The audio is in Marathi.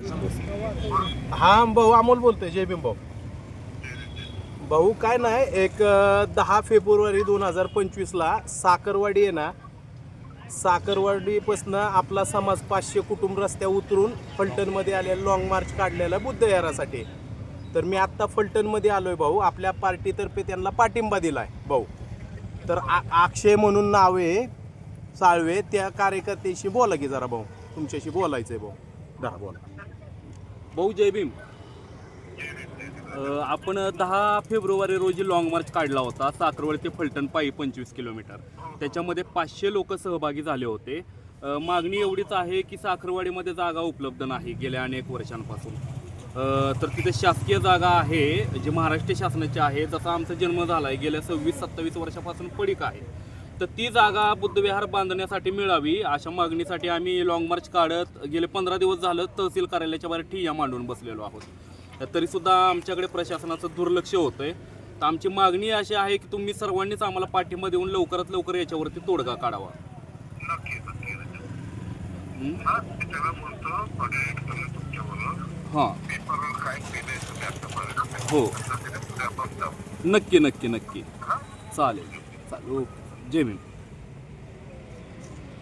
हा भाऊ अमोल बोलतोय जय भीम भाऊ भाऊ काय नाही एक दहा फेब्रुवारी दोन हजार पंचवीसला साखरवाडी आहे ना साखरवाडीपासनं आपला समाज पाचशे कुटुंब रस्त्या उतरून फलटणमध्ये आलेला लॉंग मार्च काढलेला बुद्धविहारासाठी. तर मी आत्ता फलटणमध्ये आलोय भाऊ आपल्या पार्टीतर्फे त्यांना पाठिंबा दिलाय भाऊ. तर आ अक्षय म्हणून नाव आहे साळवे त्या कार्यकर्त्याशी बोला की जरा भाऊ तुमच्याशी बोलायचं आहे भाऊ. दहा बोला भाऊ जय भीम. अ, आपण दहा फेब्रुवारी रोजी लाँग मार्च काढला होता साखरवाडी ते फलटण पायी पंचवीस किलोमीटर त्याच्यामध्ये पाचशे लोक सहभागी झाले होते. अ, मागणी एवढीच आहे की साखरवाडीमध्ये जागा उपलब्ध नाही गेल्या अनेक वर्षांपासून. अ, तर तिथे शासकीय जागा आहे जी महाराष्ट्र शासनाची आहे. जसा आमचा जन्म झाला आहे गेल्या सव्वीस सत्तावीस वर्षापासून पडीक आहे. तर ती जागा बुद्धविहार बांधण्यासाठी मिळावी अशा मागणीसाठी आम्ही लाँग मार्च काढत गेले पंधरा दिवस झालं तहसील कार्यालयाच्या बाहेर ठिय्या मांडून बसलेलो आहोत. तर तरीसुद्धा आमच्याकडे प्रशासनाचं दुर्लक्ष होतंय. तर आमची मागणी अशी आहे की तुम्ही सर्वांनीच आम्हाला पाठिंबा देऊन लवकरात लवकर याच्यावरती तोडगा काढावा. हं? हा नक्की नक्की नक्की. चालेल चालेल. ओके. Jimmy,